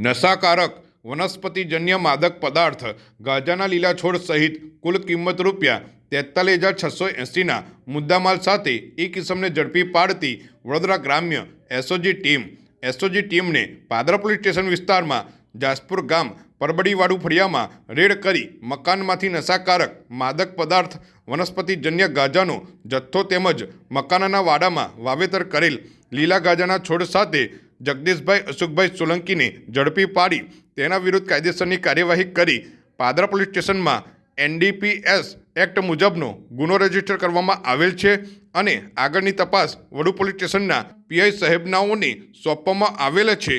નશાકારક વનસ્પતિજન્ય માદક પદાર્થ ગાંજાના લીલા છોડ સહિત કુલ કિંમત રૂપિયા તેતાલીસ હજાર છસો એંસીના મુદ્દામાલ સાથે એ કિસમને ઝડપી પાડતી વડોદરા ગ્રામ્ય એસઓજી ટીમ. એસઓજી ટીમને પાદરા પોલીસ સ્ટેશન વિસ્તારમાં જાસપુર ગામ પરબડીવાડુ ફળિયામાં રેડ કરી મકાનમાંથી નશાકારક માદક પદાર્થ વનસ્પતિજન્ય ગાજાનો જથ્થો તેમજ મકાનના વાડામાં વાવેતર કરેલ લીલા ગાજાના છોડ સાથે જગદીશભાઈ અશોકભાઈ સોલંકીને ઝડપી પાડી. તેના વિરુદ્ધ કાયદેસરની કાર્યવાહી કરી. પાદરા પોલીસ સ્ટેશનમાં એનડીપીએસ એક્ટ મુજબનો ગુનો રજિસ્ટર કરવામાં આવેલ છે અને આગળની તપાસ વડુ પોલીસ સ્ટેશનના પીઆઈ સાહેબનાઓને સોંપવામાં આવેલ છે.